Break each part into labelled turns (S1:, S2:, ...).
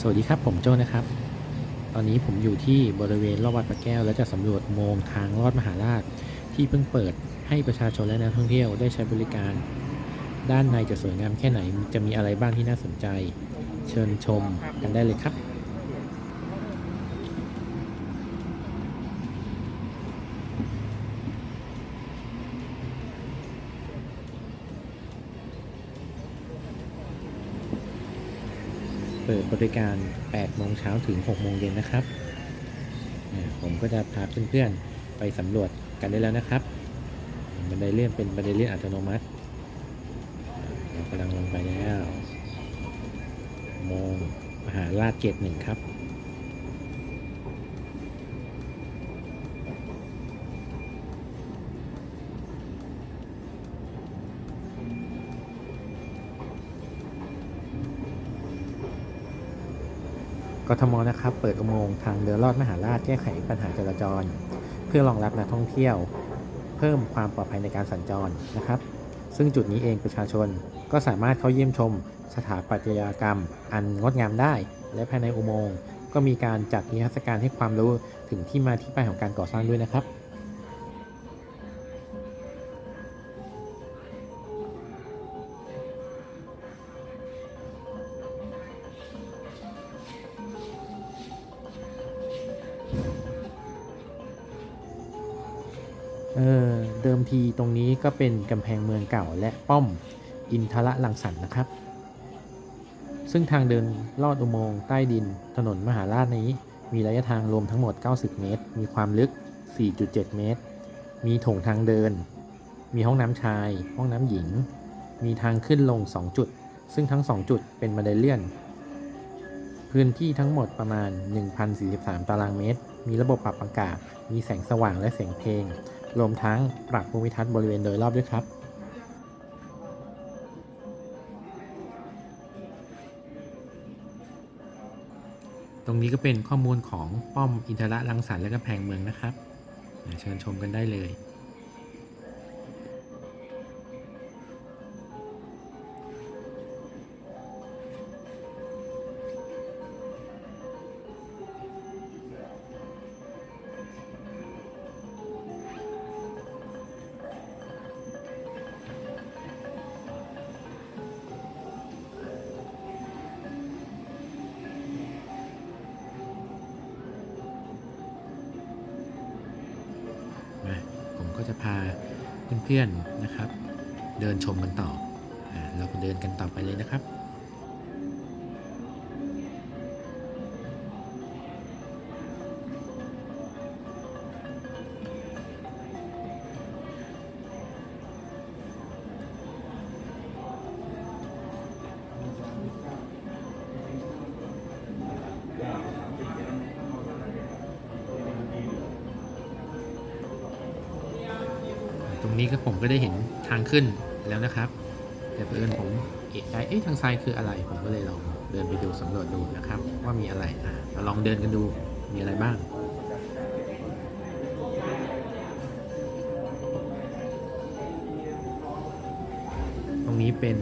S1: สวัสดีครับผมโจ้นะครับ ตอนนี้ผมอยู่ที่บริเวณรอบวัดพระแก้ว และจะสำรวจอุโมงค์ทางลอดมหาราช ที่เพิ่งเปิดให้ประชาชนและนักท่องเที่ยวได้ใช้บริการ ด้านในจะสวยงามแค่ไหนจะมีอะไรบ้างที่น่าสนใจ เชิญชมกันได้เลยครับ เปิดบริการ 8 โมงเช้าถึง 6 โมงเย็นนะครับ ผมก็จะพาเพื่อนๆ ไปสำรวจกันได้แล้วนะครับ บันไดเลื่อนเป็นบันไดเลื่อนอัตโนมัติ เรากำลังลงไปแล้วอุโมงมหาราชเกตหนึ่งครับ กทมนะครับเปิดอุโมงค์ทางเรือลอดมหาราชแก้ไขปัญหาจราจร เพื่อรองรับนักท่องเที่ยว เพิ่มความปลอดภัยในการสัญจรนะครับ ซึ่งจุดนี้เองประชาชนก็สามารถเข้าเยี่ยมชม สถาปัตยกรรม อันงดงามได้ และภายในอุโมงค์ก็มีการจัดนิทรรศการให้ความรู้ถึงที่มาที่ไปของการก่อสร้างด้วยนะครับ เออเดิมทีตรงนี้ก็เป็นกำแพงเมืองเก่าและป้อมอินทรลังสรรค์นะครับ ซึ่งทางเดินลอดอุโมงค์ใต้ดินถนนมหาราชนี้ มีระยะทางรวมทั้งหมด 90 เมตร มีความลึก 4.7 เมตร มีโถงทางเดิน มีห้องน้ำชาย ห้องน้ำหญิง มีทางขึ้นลง 2 จุด ซึ่งทั้ง 2 จุดเป็นบันไดเลื่อน พื้นที่ทั้งหมดประมาณ 1,043 ตารางเมตร มีระบบปรับอากาศ มีแสงสว่างและเสียงเพลง รวมทั้งปรับภูมิทัศน์บริเวณโดยรอบด้วยครับตรงนี้ก็เป็นข้อมูลของป้อมอินทรลังสรรค์และกำแพงเมืองนะครับ เชิญชมกันได้เลย ก็จะพาเพื่อนๆนะครับ เดินชมกันต่ออเราเดินกันต่อไปเลยนะครับ รงนี้ก็ผมก็ได้เห็นทางขึ้นแล้วนะครับ แต่เพื่อนผมเอะใจเอ๊ะทางซ้ายคืออะไร ผมก็เลยลองเดินไปดูสำรวจดูนะครับ ว่ามีอะไรอะเราลองเดินกันดูมีอะไรบ้างตรงนี้เป็น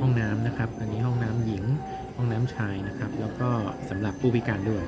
S1: ห้องน้ำนะครับ อันนี้ห้องน้ำหญิง ห้องน้ำชายนะครับ แล้วก็สำหรับผู้พิการด้วย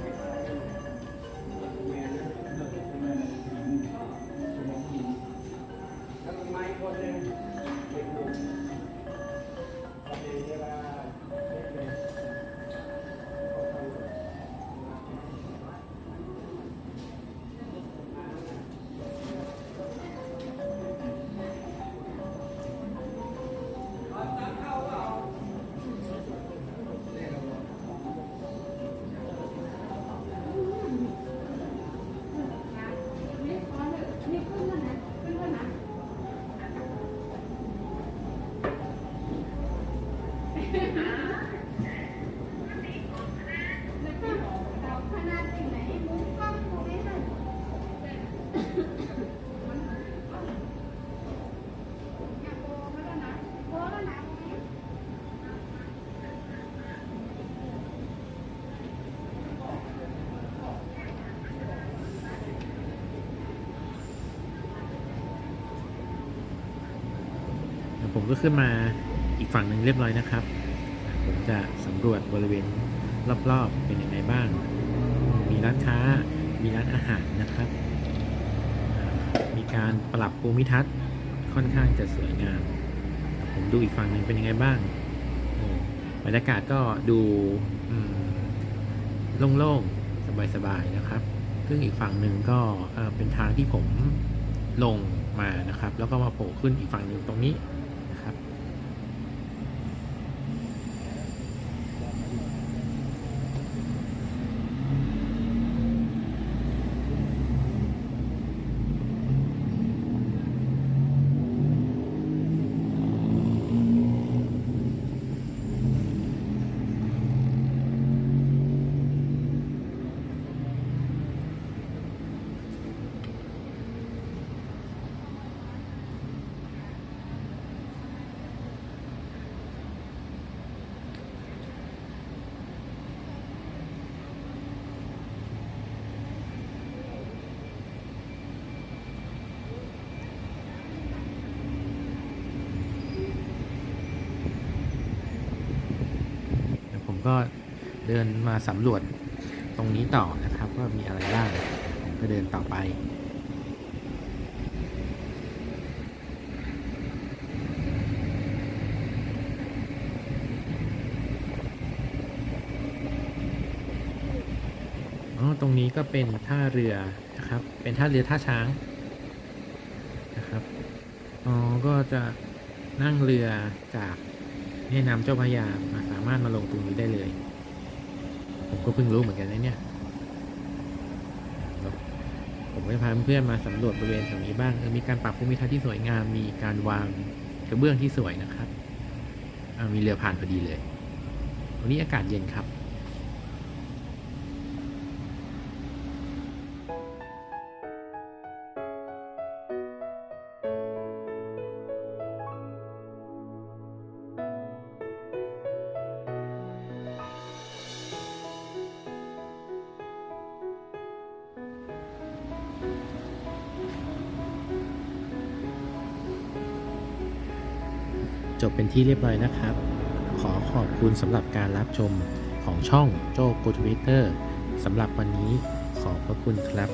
S1: ผมก็ขึ้นมาอีกฝั่งหนึ่งเรียบร้อยนะครับ ผมจะสำรวจบริเวณรอบๆเป็นยังไงบ้าง มีร้านค้า มีร้านอาหารนะครับ มีการปรับภูมิทัศน์ค่อนข้างจะสวยงาม ผมดูอีกฝั่งหนึ่งเป็นยังไงบ้างโอ้บรรยากาศก็ดูโล่งๆ สบายๆ นะครับ ซึ่งอีกฝั่งหนึ่งก็เป็นทางที่ผมลงมานะครับ แล้วก็มาโผล่ขึ้นอีกฝั่งหนึ่งตรงนี้นะครับ เดี๋ยวผม ก็เดินมาสำรวจตรงนี้ต่อนะครับว่ามีอะไรบ้างผมก็เดินต่อไปอ๋อตรงนี้ก็เป็นท่าเรือนะครับ เป็นท่าเรือท่าช้างนะครับ อ๋อ ก็จะนั่งเรือจาก แม่น้ำเจ้าพระยาสามารถมาลงตรงนี้ได้เลย ผมก็เพิ่งรู้เหมือนกันนะเนี่ยครับผมก็จะพาเพื่อนมาสำรวจบริเวณแถวนี้บ้างมีการปรับภูมิทัศน์ที่สวยงาม มีการวางกระเบื้องที่สวยนะครับ มีเรือผ่านพอดีเลย วันนี้อากาศเย็นครับ จบเป็นที่เรียบร้อยนะครับ ขอขอบคุณสำหรับการรับชมของช่องโจ้ g o t o เตอร์สำหรับวันนี้ขอบพระคุณครับ